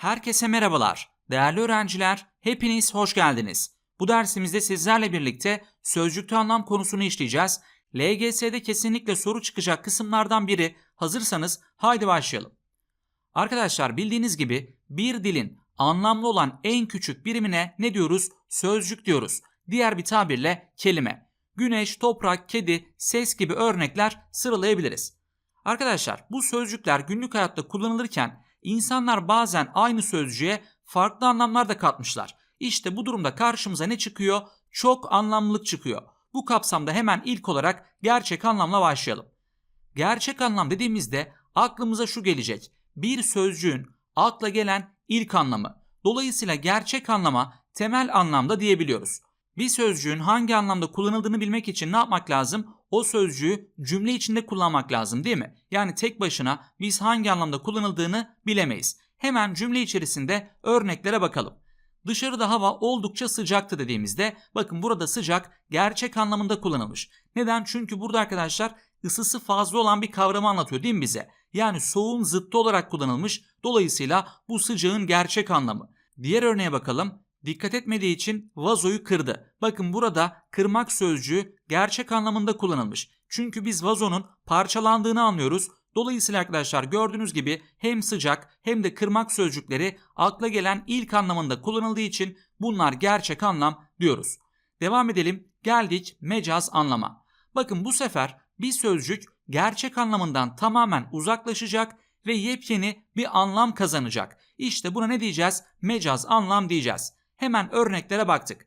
Herkese merhabalar. Değerli öğrenciler, hepiniz hoş geldiniz. Bu dersimizde sizlerle birlikte sözcükte anlam konusunu işleyeceğiz. LGS'de kesinlikle soru çıkacak kısımlardan biri. Hazırsanız haydi başlayalım. Arkadaşlar bildiğiniz gibi bir dilin anlamlı olan en küçük birimine ne diyoruz? Sözcük diyoruz. Diğer bir tabirle kelime. Güneş, toprak, kedi, ses gibi örnekler sıralayabiliriz. Arkadaşlar bu sözcükler günlük hayatta kullanılırken insanlar bazen aynı sözcüğe farklı anlamlar da katmışlar. İşte bu durumda karşımıza ne çıkıyor? Çok anlamlılık çıkıyor. Bu kapsamda hemen ilk olarak gerçek anlamla başlayalım. Gerçek anlam dediğimizde aklımıza şu gelecek. Bir sözcüğün akla gelen ilk anlamı. Dolayısıyla gerçek anlama temel anlamda diyebiliyoruz. Bir sözcüğün hangi anlamda kullanıldığını bilmek için ne yapmak lazım? O sözcüğü cümle içinde kullanmak lazım değil mi? Yani tek başına biz hangi anlamda kullanıldığını bilemeyiz. Hemen cümle içerisinde örneklere bakalım. Dışarıda hava oldukça sıcaktı dediğimizde bakın burada sıcak gerçek anlamında kullanılmış. Neden? Çünkü burada arkadaşlar ısısı fazla olan bir kavramı anlatıyor değil mi bize? Yani soğuğun zıttı olarak kullanılmış. Dolayısıyla bu sıcağın gerçek anlamı. Diğer örneğe bakalım. Dikkat etmediği için vazoyu kırdı. Bakın burada kırmak sözcüğü gerçek anlamında kullanılmış. Çünkü biz vazonun parçalandığını anlıyoruz. Dolayısıyla arkadaşlar gördüğünüz gibi hem sıcak hem de kırmak sözcükleri akla gelen ilk anlamında kullanıldığı için bunlar gerçek anlam diyoruz. Devam edelim. Geldik mecaz anlama. Bakın bu sefer bir sözcük gerçek anlamından tamamen uzaklaşacak ve yepyeni bir anlam kazanacak. İşte buna ne diyeceğiz? Mecaz anlam diyeceğiz. Hemen örneklere baktık.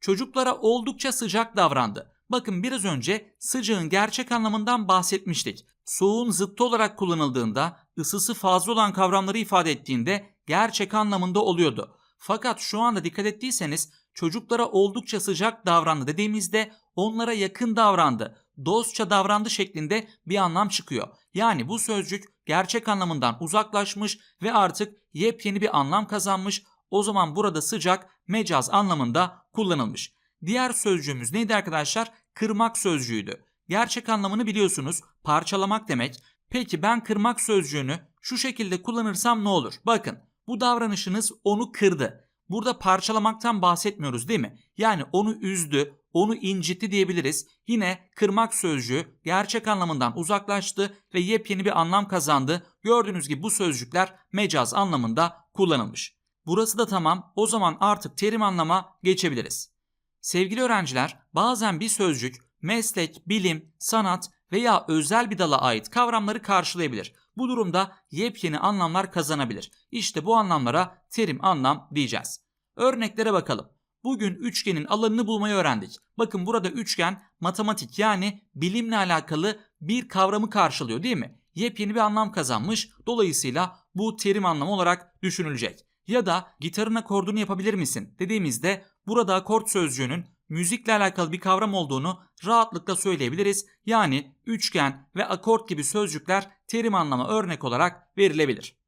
Çocuklara oldukça sıcak davrandı. Bakın biraz önce sıcağın gerçek anlamından bahsetmiştik. Soğuğun zıttı olarak kullanıldığında, ısısı fazla olan kavramları ifade ettiğinde gerçek anlamında oluyordu. Fakat şu anda dikkat ettiyseniz çocuklara oldukça sıcak davrandı dediğimizde onlara yakın davrandı, dostça davrandı şeklinde bir anlam çıkıyor. Yani bu sözcük gerçek anlamından uzaklaşmış ve artık yepyeni bir anlam kazanmış. O zaman burada sıcak mecaz anlamında kullanılmış. Diğer sözcüğümüz neydi arkadaşlar? Kırmak sözcüğüydü. Gerçek anlamını biliyorsunuz. Parçalamak demek. Peki ben kırmak sözcüğünü şu şekilde kullanırsam ne olur? Bakın bu davranışınız onu kırdı. Burada parçalamaktan bahsetmiyoruz değil mi? Yani onu üzdü, onu incitti diyebiliriz. Yine kırmak sözcüğü gerçek anlamından uzaklaştı ve yepyeni bir anlam kazandı. Gördüğünüz gibi bu sözcükler mecaz anlamında kullanılmış. Burası da tamam. O zaman artık terim anlama geçebiliriz. Sevgili öğrenciler, bazen bir sözcük meslek, bilim, sanat veya özel bir dala ait kavramları karşılayabilir. Bu durumda yepyeni anlamlar kazanabilir. İşte bu anlamlara terim anlam diyeceğiz. Örneklere bakalım. Bugün üçgenin alanını bulmayı öğrendik. Bakın burada üçgen matematik yani bilimle alakalı bir kavramı karşılıyor değil mi? Yepyeni bir anlam kazanmış. Dolayısıyla bu terim anlamı olarak düşünülecek. Ya da gitarın akordunu yapabilir misin dediğimizde burada akort sözcüğünün müzikle alakalı bir kavram olduğunu rahatlıkla söyleyebiliriz. Yani üçgen ve akort gibi sözcükler terim anlamı örnek olarak verilebilir.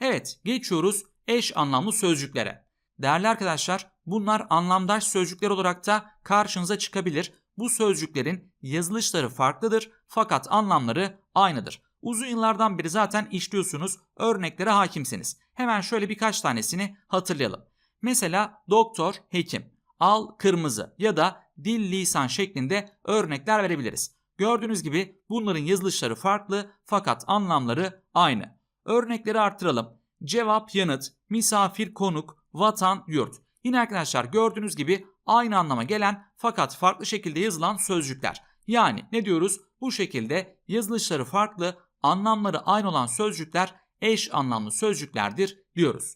Evet, geçiyoruz eş anlamlı sözcüklere. Değerli arkadaşlar, bunlar anlamdaş sözcükler olarak da karşınıza çıkabilir. Bu sözcüklerin yazılışları farklıdır fakat anlamları aynıdır. Uzun yıllardan beri zaten işliyorsunuz, örneklere hakimsiniz. Hemen şöyle birkaç tanesini hatırlayalım. Mesela doktor, hekim, al, kırmızı ya da dil, lisan şeklinde örnekler verebiliriz. Gördüğünüz gibi bunların yazılışları farklı fakat anlamları aynı. Örnekleri arttıralım. Cevap, yanıt, misafir, konuk, vatan, yurt. Yine arkadaşlar gördüğünüz gibi aynı anlama gelen fakat farklı şekilde yazılan sözcükler. Yani ne diyoruz? Bu şekilde yazılışları farklı, anlamları aynı olan sözcükler eş anlamlı sözcüklerdir diyoruz.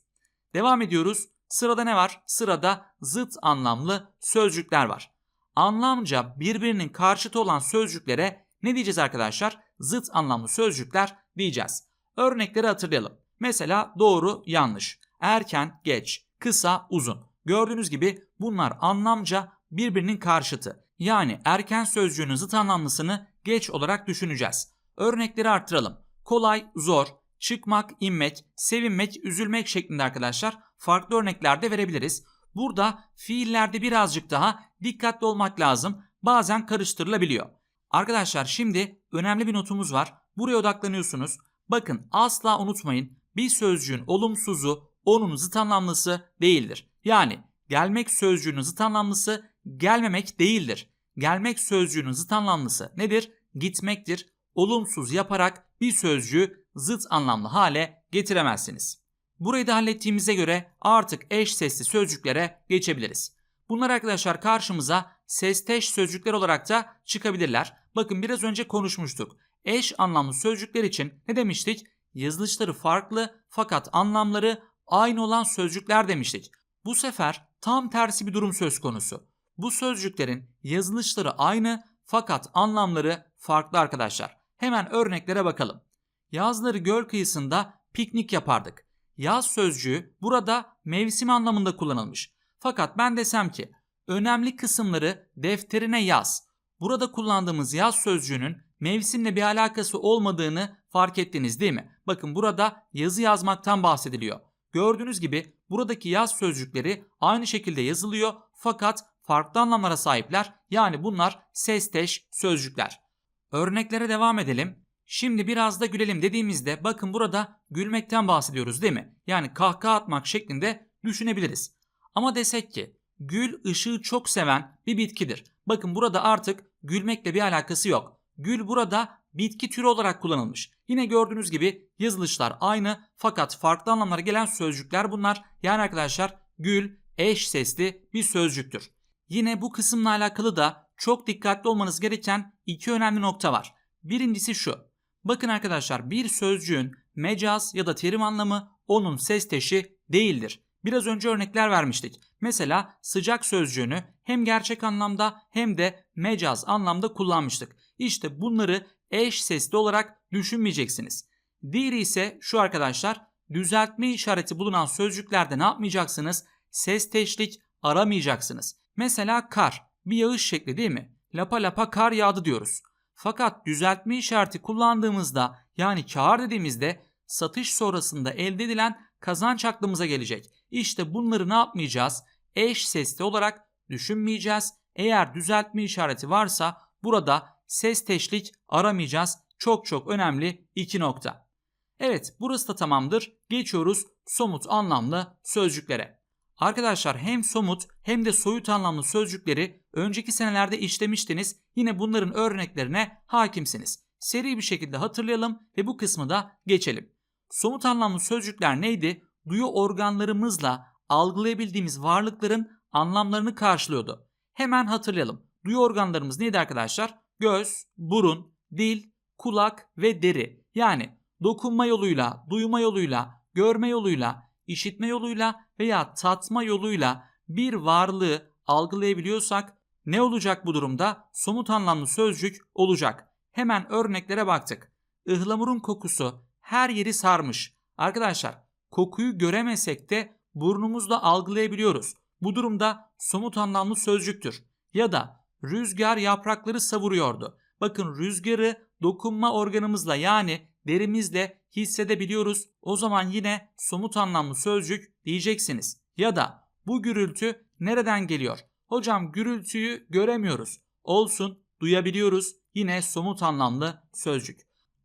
Devam ediyoruz. Sırada ne var? Sırada zıt anlamlı sözcükler var. Anlamca birbirinin karşıtı olan sözcüklere ne diyeceğiz arkadaşlar? Zıt anlamlı sözcükler diyeceğiz. Örnekleri hatırlayalım. Mesela doğru, yanlış, erken, geç, kısa, uzun. Gördüğünüz gibi bunlar anlamca birbirinin karşıtı. Yani erken sözcüğünün zıt anlamlısını geç olarak düşüneceğiz. Örnekleri arttıralım. Kolay, zor, çıkmak, inmek, sevinmek, üzülmek şeklinde arkadaşlar farklı örneklerde verebiliriz. Burada fiillerde birazcık daha dikkatli olmak lazım. Bazen karıştırılabiliyor. Arkadaşlar şimdi önemli bir notumuz var. Buraya odaklanıyorsunuz. Bakın asla unutmayın bir sözcüğün olumsuzu, onun zıt anlamlısı değildir. Yani gelmek sözcüğünün zıt anlamlısı gelmemek değildir. Gelmek sözcüğünün zıt anlamlısı nedir? Gitmektir. Olumsuz yaparak bir sözcüğü zıt anlamlı hale getiremezsiniz. Burayı da hallettiğimize göre artık eş sesli sözcüklere geçebiliriz. Bunlar arkadaşlar karşımıza sesteş sözcükler olarak da çıkabilirler. Bakın biraz önce konuşmuştuk. Eş anlamlı sözcükler için ne demiştik? Yazılışları farklı fakat anlamları aynı olan sözcükler demiştik. Bu sefer tam tersi bir durum söz konusu. Bu sözcüklerin yazılışları aynı fakat anlamları farklı arkadaşlar. Hemen örneklere bakalım. Yazları göl kıyısında piknik yapardık. Yaz sözcüğü burada mevsim anlamında kullanılmış. Fakat ben desem ki önemli kısımları defterine yaz. Burada kullandığımız yaz sözcüğünün mevsimle bir alakası olmadığını fark ettiniz değil mi? Bakın burada yazı yazmaktan bahsediliyor. Gördüğünüz gibi buradaki yaz sözcükleri aynı şekilde yazılıyor fakat farklı anlamlara sahipler. Yani bunlar sesteş sözcükler. Örneklere devam edelim. Şimdi biraz da gülelim dediğimizde bakın burada gülmekten bahsediyoruz değil mi? Yani kahkaha atmak şeklinde düşünebiliriz. Ama desek ki gül ışığı çok seven bir bitkidir. Bakın burada artık gülmekle bir alakası yok. Gül burada bitki türü olarak kullanılmış. Yine gördüğünüz gibi yazılışlar aynı fakat farklı anlamlara gelen sözcükler bunlar. Yani arkadaşlar gül eş sesli bir sözcüktür. Yine bu kısımla alakalı da çok dikkatli olmanız gereken iki önemli nokta var. Birincisi şu. Bakın arkadaşlar bir sözcüğün mecaz ya da terim anlamı onun sesteşi değildir. Biraz önce örnekler vermiştik. Mesela sıcak sözcüğünü hem gerçek anlamda hem de mecaz anlamda kullanmıştık. İşte bunları eş sesli olarak düşünmeyeceksiniz. Diğeri ise şu arkadaşlar düzeltme işareti bulunan sözcüklerde ne yapmayacaksınız? Sesteşlik aramayacaksınız. Mesela kar bir yağış şekli değil mi? Lapa lapa kar yağdı diyoruz. Fakat düzeltme işareti kullandığımızda yani kar dediğimizde satış sonrasında elde edilen kazanç aklımıza gelecek. İşte bunları ne yapmayacağız? Eş sesli olarak düşünmeyeceğiz. Eğer düzeltme işareti varsa burada ses teşlik aramayacağız. Çok çok önemli iki nokta. Evet burası da tamamdır. Geçiyoruz somut anlamlı sözcüklere. Arkadaşlar hem somut hem de soyut anlamlı sözcükleri önceki senelerde işlemiştiniz. Yine bunların örneklerine hakimsiniz. Seri bir şekilde hatırlayalım ve bu kısmı da geçelim. Somut anlamlı sözcükler neydi? Duyu organlarımızla algılayabildiğimiz varlıkların anlamlarını karşılıyordu. Hemen hatırlayalım. Duyu organlarımız neydi arkadaşlar? Göz, burun, dil, kulak ve deri. Yani dokunma yoluyla, duyma yoluyla, görme yoluyla, işitme yoluyla veya tatma yoluyla bir varlığı algılayabiliyorsak ne olacak bu durumda? Somut anlamlı sözcük olacak. Hemen örneklere baktık. Ihlamurun kokusu her yeri sarmış. Arkadaşlar kokuyu göremesek de burnumuzla algılayabiliyoruz. Bu durumda somut anlamlı sözcüktür. Ya da rüzgar yaprakları savuruyordu. Bakın rüzgarı dokunma organımızla yani derimizle hissedebiliyoruz. O zaman yine somut anlamlı sözcük diyeceksiniz. Ya da bu gürültü nereden geliyor? Hocam gürültüyü göremiyoruz. Olsun duyabiliyoruz. Yine somut anlamlı sözcük.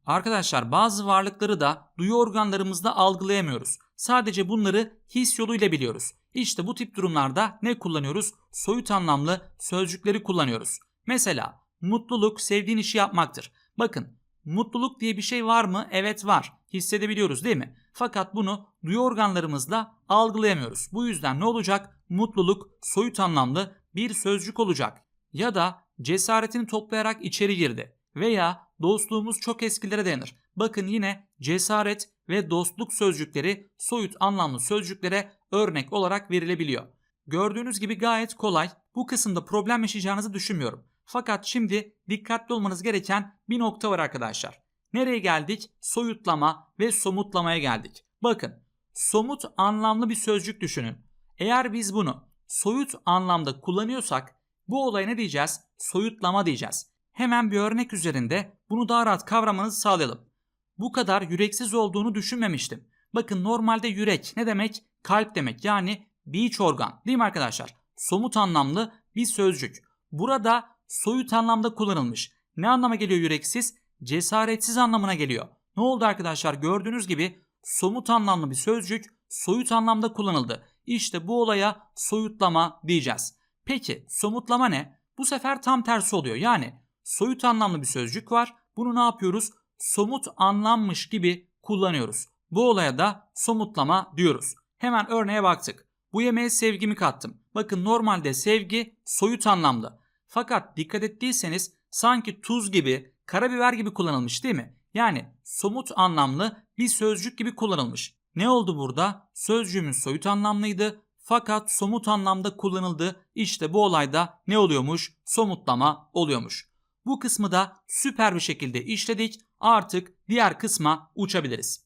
Arkadaşlar bazı varlıkları da duyu organlarımızda algılayamıyoruz. Sadece bunları his yoluyla biliyoruz. İşte bu tip durumlarda ne kullanıyoruz? Soyut anlamlı sözcükleri kullanıyoruz. Mesela mutluluk sevdiğin işi yapmaktır. Bakın mutluluk diye bir şey var mı? Evet var. Hissedebiliyoruz değil mi? Fakat bunu duyu organlarımızla algılayamıyoruz. Bu yüzden ne olacak? Mutluluk soyut anlamlı bir sözcük olacak. Ya da cesaretini toplayarak içeri girdi. Veya dostluğumuz çok eskilere dayanır. Bakın yine cesaret ve dostluk sözcükleri soyut anlamlı sözcüklere örnek olarak verilebiliyor. Gördüğünüz gibi gayet kolay. Bu kısımda problem yaşayacağınızı düşünmüyorum. Fakat şimdi dikkatli olmanız gereken bir nokta var arkadaşlar. Nereye geldik? Soyutlama ve somutlamaya geldik. Bakın, somut anlamlı bir sözcük düşünün. Eğer biz bunu soyut anlamda kullanıyorsak bu olaya ne diyeceğiz? Soyutlama diyeceğiz. Hemen bir örnek üzerinde bunu daha rahat kavramanızı sağlayalım. Bu kadar yüreksiz olduğunu düşünmemiştim. Bakın normalde yürek ne demek? Kalp demek yani bir iç organ değil mi arkadaşlar? Somut anlamlı bir sözcük. Burada soyut anlamda kullanılmış. Ne anlama geliyor yüreksiz? Cesaretsiz anlamına geliyor. Ne oldu arkadaşlar? Gördüğünüz gibi somut anlamlı bir sözcük soyut anlamda kullanıldı. İşte bu olaya soyutlama diyeceğiz. Peki somutlama ne? Bu sefer tam tersi oluyor. Yani soyut anlamlı bir sözcük var. Bunu ne yapıyoruz? Somut anlammış gibi kullanıyoruz. Bu olaya da somutlama diyoruz. Hemen örneğe baktık. Bu yemeğe sevgimi kattım. Bakın normalde sevgi soyut anlamlı. Fakat dikkat ettiyseniz sanki tuz gibi, karabiber gibi kullanılmış değil mi? Yani somut anlamlı bir sözcük gibi kullanılmış. Ne oldu burada? Sözcüğümüz soyut anlamlıydı fakat somut anlamda kullanıldı. İşte bu olayda ne oluyormuş? Somutlama oluyormuş. Bu kısmı da süper bir şekilde işledik. Artık diğer kısma uçabiliriz.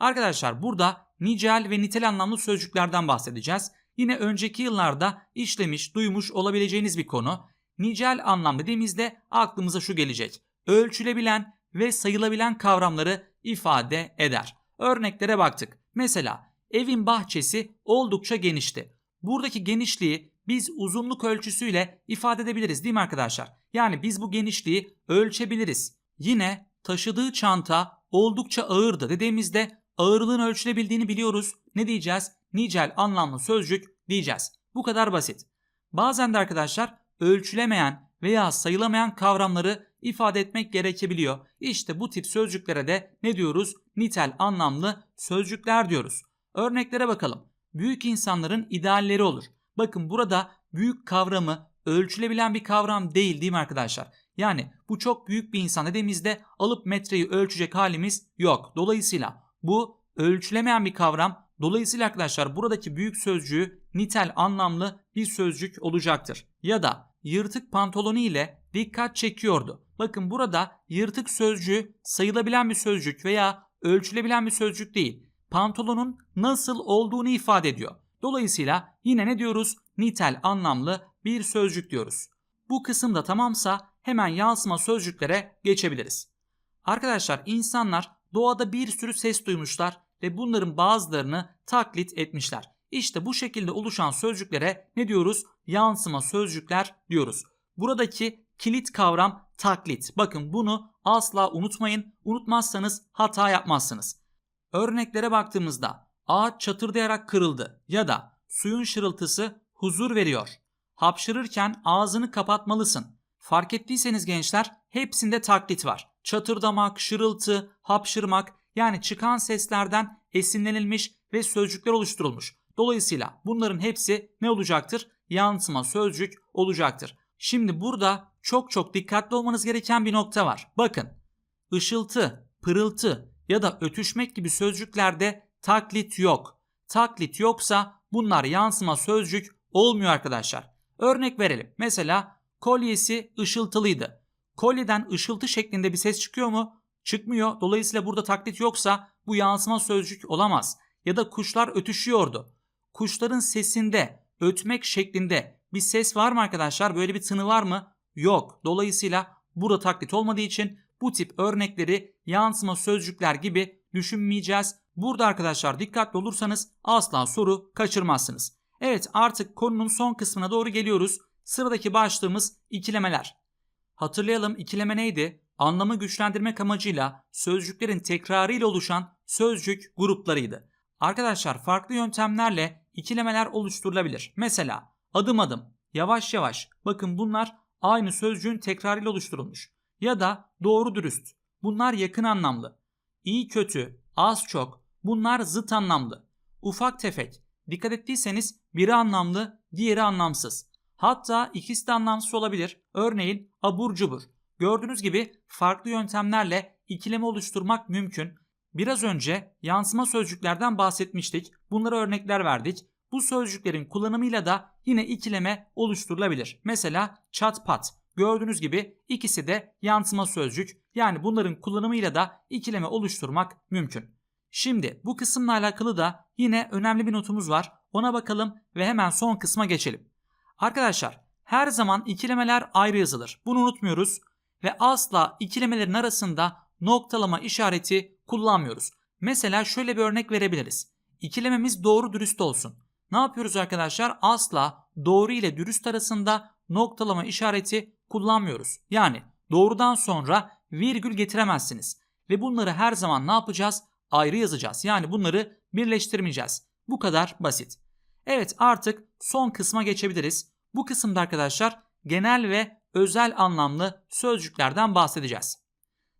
Arkadaşlar burada nicel ve nitel anlamlı sözcüklerden bahsedeceğiz. Yine önceki yıllarda işlemiş, duymuş olabileceğiniz bir konu. Nicel anlam dediğimizde aklımıza şu gelecek. Ölçülebilen ve sayılabilen kavramları ifade eder. Örneklere baktık. Mesela evin bahçesi oldukça genişti. Buradaki genişliği biz uzunluk ölçüsüyle ifade edebiliriz değil mi arkadaşlar? Yani biz bu genişliği ölçebiliriz. Yine taşıdığı çanta oldukça ağırdı dediğimizde ağırlığın ölçülebildiğini biliyoruz. Ne diyeceğiz? Nicel anlamlı sözcük diyeceğiz. Bu kadar basit. Bazen de arkadaşlar ölçülemeyen veya sayılamayan kavramları ifade etmek gerekebiliyor. İşte bu tip sözcüklere de ne diyoruz? Nitel anlamlı sözcükler diyoruz. Örneklere bakalım. Büyük insanların idealleri olur. Bakın burada büyük kavramı ölçülebilen bir kavram değil değil mi arkadaşlar? Yani bu çok büyük bir insan dediğimizde alıp metreyi ölçecek halimiz yok. Dolayısıyla bu ölçülemeyen bir kavram. Dolayısıyla arkadaşlar buradaki büyük sözcüğü nitel anlamlı bir sözcük olacaktır. Ya da yırtık pantolonu ile dikkat çekiyordu. Bakın burada yırtık sözcüğü sayılabilen bir sözcük veya ölçülebilen bir sözcük değil. Pantolonun nasıl olduğunu ifade ediyor. Dolayısıyla yine ne diyoruz? Nitel anlamlı bir sözcük diyoruz. Bu kısım da tamamsa hemen yansıma sözcüklere geçebiliriz. Arkadaşlar insanlar doğada bir sürü ses duymuşlar ve bunların bazılarını taklit etmişler. İşte bu şekilde oluşan sözcüklere ne diyoruz? Yansıma sözcükler diyoruz. Buradaki kilit kavram taklit. Bakın bunu asla unutmayın. Unutmazsanız hata yapmazsınız. Örneklere baktığımızda ağaç çatırdayarak kırıldı ya da suyun şırıltısı huzur veriyor. Hapşırırken ağzını kapatmalısın. Fark ettiyseniz gençler hepsinde taklit var. Çatırdamak, şırıltı, hapşırmak yani çıkan seslerden esinlenilmiş ve sözcükler oluşturulmuş. Dolayısıyla bunların hepsi ne olacaktır? Yansıma sözcük olacaktır. Şimdi burada çok çok dikkatli olmanız gereken bir nokta var. Bakın ışıltı, pırıltı ya da ötüşmek gibi sözcüklerde taklit yok. Taklit yoksa bunlar yansıma sözcük olmuyor arkadaşlar. Örnek verelim. Mesela kolyesi ışıltılıydı. Kolyeden ışıltı şeklinde bir ses çıkıyor mu? Çıkmıyor. Dolayısıyla burada taklit yoksa bu yansıma sözcük olamaz. Ya da kuşlar ötüşüyordu. Kuşların sesinde ötmek şeklinde bir ses var mı arkadaşlar? Böyle bir tını var mı? Yok. Dolayısıyla burada taklit olmadığı için bu tip örnekleri yansıma sözcükler gibi düşünmeyeceğiz. Burada arkadaşlar dikkatli olursanız asla soru kaçırmazsınız. Evet artık konunun son kısmına doğru geliyoruz. Sıradaki başlığımız ikilemeler. Hatırlayalım ikileme neydi? Anlamı güçlendirmek amacıyla sözcüklerin tekrarıyla oluşan sözcük gruplarıydı. Arkadaşlar farklı yöntemlerle ikilemeler oluşturulabilir. Mesela adım adım, yavaş yavaş. Bakın bunlar aynı sözcüğün tekrarıyla oluşturulmuş. Ya da doğru dürüst. Bunlar yakın anlamlı. İyi kötü, az çok. Bunlar zıt anlamlı. Ufak tefek. Dikkat ettiyseniz biri anlamlı, diğeri anlamsız. Hatta ikisi de anlamsız olabilir. Örneğin abur cubur. Gördüğünüz gibi farklı yöntemlerle ikileme oluşturmak mümkün. Biraz önce yansıma sözcüklerden bahsetmiştik. Bunlara örnekler verdik. Bu sözcüklerin kullanımıyla da yine ikileme oluşturulabilir. Mesela çat pat. Gördüğünüz gibi ikisi de yansıma sözcük. Yani bunların kullanımıyla da ikileme oluşturmak mümkün. Şimdi bu kısımla alakalı da yine önemli bir notumuz var. Ona bakalım ve hemen son kısma geçelim. Arkadaşlar her zaman ikilemeler ayrı yazılır. Bunu unutmuyoruz ve asla ikilemelerin arasında noktalama işareti kullanmıyoruz. Mesela şöyle bir örnek verebiliriz. İkilememiz doğru dürüst olsun. Ne yapıyoruz arkadaşlar? Asla doğru ile dürüst arasında noktalama işareti kullanmıyoruz. Yani doğrudan sonra virgül getiremezsiniz. Ve bunları her zaman ne yapacağız? Ayrı yazacağız. Yani bunları birleştirmeyeceğiz. Bu kadar basit. Evet artık son kısma geçebiliriz. Bu kısımda arkadaşlar genel ve özel anlamlı sözcüklerden bahsedeceğiz.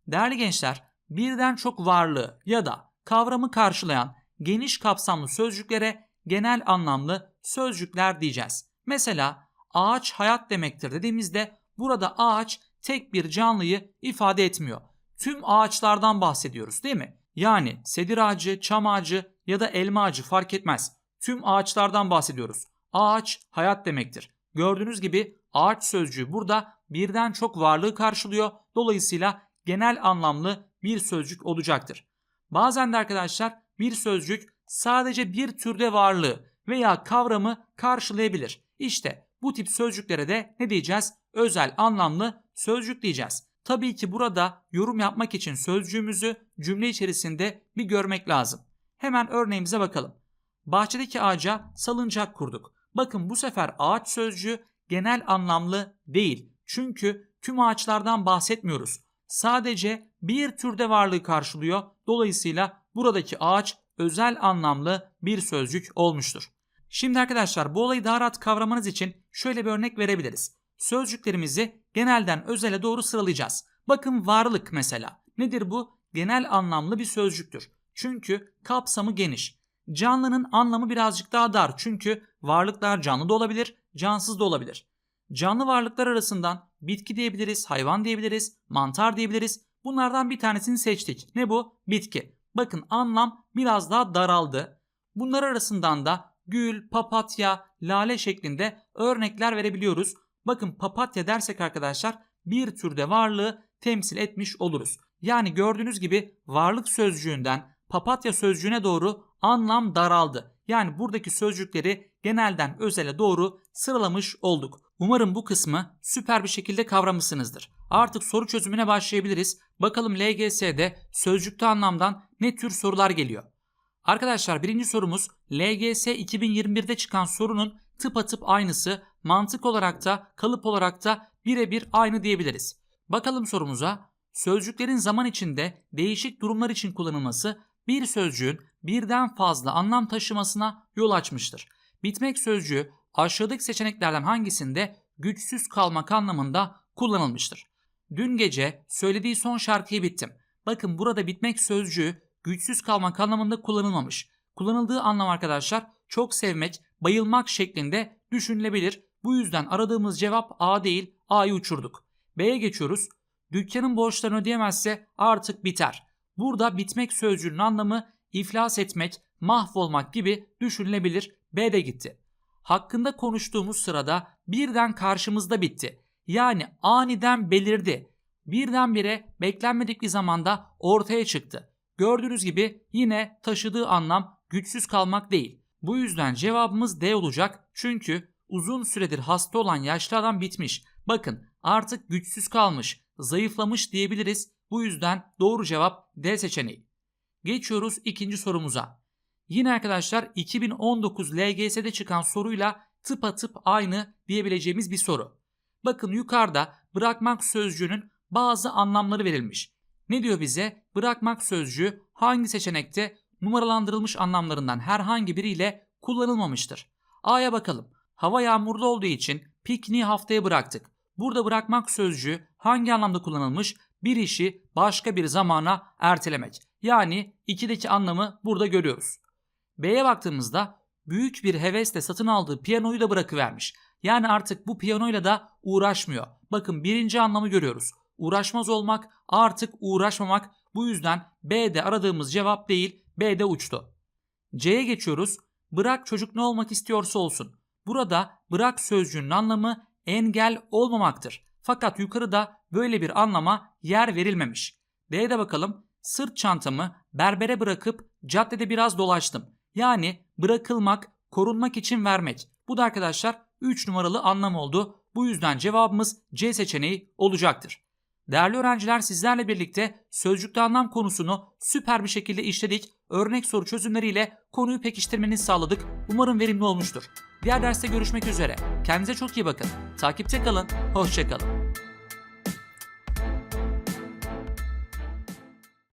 Değerli gençler, birden çok varlığı ya da kavramı karşılayan geniş kapsamlı sözcüklere genel anlamlı sözcükler diyeceğiz. Mesela ağaç hayat demektir dediğimizde burada ağaç tek bir canlıyı ifade etmiyor. Tüm ağaçlardan bahsediyoruz değil mi? Yani sedir ağacı, çam ağacı ya da elma ağacı fark etmez. Tüm ağaçlardan bahsediyoruz. Ağaç hayat demektir. Gördüğünüz gibi ağaç sözcüğü burada birden çok varlığı karşılıyor. Dolayısıyla genel anlamlı bir sözcük olacaktır. Bazen de arkadaşlar bir sözcük sadece bir türde varlığı veya kavramı karşılayabilir. İşte bu tip sözcüklere de ne diyeceğiz? Özel anlamlı sözcük diyeceğiz. Tabii ki burada yorum yapmak için sözcüğümüzü cümle içerisinde bir görmek lazım. Hemen örneğimize bakalım. Bahçedeki ağaca salıncak kurduk. Bakın bu sefer ağaç sözcüğü genel anlamlı değil. Çünkü tüm ağaçlardan bahsetmiyoruz. Sadece bir türde varlığı karşılıyor. Dolayısıyla buradaki ağaç özel anlamlı bir sözcük olmuştur. Şimdi arkadaşlar bu olayı daha rahat kavramanız için şöyle bir örnek verebiliriz. Sözcüklerimizi genelden özele doğru sıralayacağız. Bakın varlık mesela. Nedir bu? Genel anlamlı bir sözcüktür. Çünkü kapsamı geniş. Canlının anlamı birazcık daha dar. Çünkü varlıklar canlı da olabilir, cansız da olabilir. Canlı varlıklar arasından bitki diyebiliriz, hayvan diyebiliriz, mantar diyebiliriz. Bunlardan bir tanesini seçtik. Ne bu? Bitki. Bakın anlam biraz daha daraldı. Bunlar arasından da gül, papatya, lale şeklinde örnekler verebiliyoruz. Bakın papatya dersek arkadaşlar bir türde varlığı temsil etmiş oluruz. Yani gördüğünüz gibi varlık sözcüğünden papatya sözcüğüne doğru anlam daraldı. Yani buradaki sözcükleri genelden özele doğru sıralamış olduk. Umarım bu kısmı süper bir şekilde kavramışsınızdır. Artık soru çözümüne başlayabiliriz. Bakalım LGS'de sözcükte anlamdan ne tür sorular geliyor. Arkadaşlar birinci sorumuz LGS 2021'de çıkan sorunun tıpatıp aynısı, mantık olarak da kalıp olarak da birebir aynı diyebiliriz. Bakalım sorumuza. Sözcüklerin zaman içinde değişik durumlar için kullanılması bir sözcüğün birden fazla anlam taşımasına yol açmıştır. Bitmek sözcüğü aşağıdaki seçeneklerden hangisinde güçsüz kalmak anlamında kullanılmıştır? Dün gece söylediği son şarkıyı bittim. Bakın burada bitmek sözcüğü güçsüz kalmak anlamında kullanılmamış. Kullanıldığı anlam arkadaşlar çok sevmek, bayılmak şeklinde düşünülebilir. Bu yüzden aradığımız cevap A değil, A'yı uçurduk. B'ye geçiyoruz. Dükkanın borçlarını ödeyemezse artık biter. Burada bitmek sözcüğünün anlamı iflas etmek, mahvolmak gibi düşünülebilir. B de gitti. Hakkında konuştuğumuz sırada birden karşımızda bitti. Yani aniden belirdi. Birdenbire beklenmedik bir zamanda ortaya çıktı. Gördüğünüz gibi yine taşıdığı anlam güçsüz kalmak değil. Bu yüzden cevabımız D olacak. Çünkü uzun süredir hasta olan yaşlı adam bitmiş. Bakın artık güçsüz kalmış, zayıflamış diyebiliriz. Bu yüzden doğru cevap D seçeneği. Geçiyoruz ikinci sorumuza. Yine arkadaşlar 2019 LGS'de çıkan soruyla tıpatıp aynı diyebileceğimiz bir soru. Bakın yukarıda bırakmak sözcüğünün bazı anlamları verilmiş. Ne diyor bize? Bırakmak sözcüğü hangi seçenekte numaralandırılmış anlamlarından herhangi biriyle kullanılmamıştır? A'ya bakalım. Hava yağmurlu olduğu için pikniği haftaya bıraktık. Burada bırakmak sözcüğü hangi anlamda kullanılmış? Bir işi başka bir zamana ertelemek. Yani 2'deki anlamı burada görüyoruz. B'ye baktığımızda büyük bir hevesle satın aldığı piyanoyu da bırakıvermiş. Yani artık bu piyanoyla da uğraşmıyor. Bakın birinci anlamı görüyoruz. Uğraşmaz olmak artık uğraşmamak. Bu yüzden B'de aradığımız cevap değil B'de uçtu. C'ye geçiyoruz. Bırak çocuk ne olmak istiyorsa olsun. Burada bırak sözcüğünün anlamı engel olmamaktır. Fakat yukarıda böyle bir anlama yer verilmemiş. D'ye bakalım. Sırt çantamı berbere bırakıp caddede biraz dolaştım. Yani bırakılmak, korunmak için vermek. Bu da arkadaşlar 3 numaralı anlam oldu. Bu yüzden cevabımız C seçeneği olacaktır. Değerli öğrenciler sizlerle birlikte sözcükte anlam konusunu süper bir şekilde işledik. Örnek soru çözümleriyle konuyu pekiştirmenizi sağladık. Umarım verimli olmuştur. Diğer derste görüşmek üzere. Kendinize çok iyi bakın. Takipte kalın. Hoşçakalın.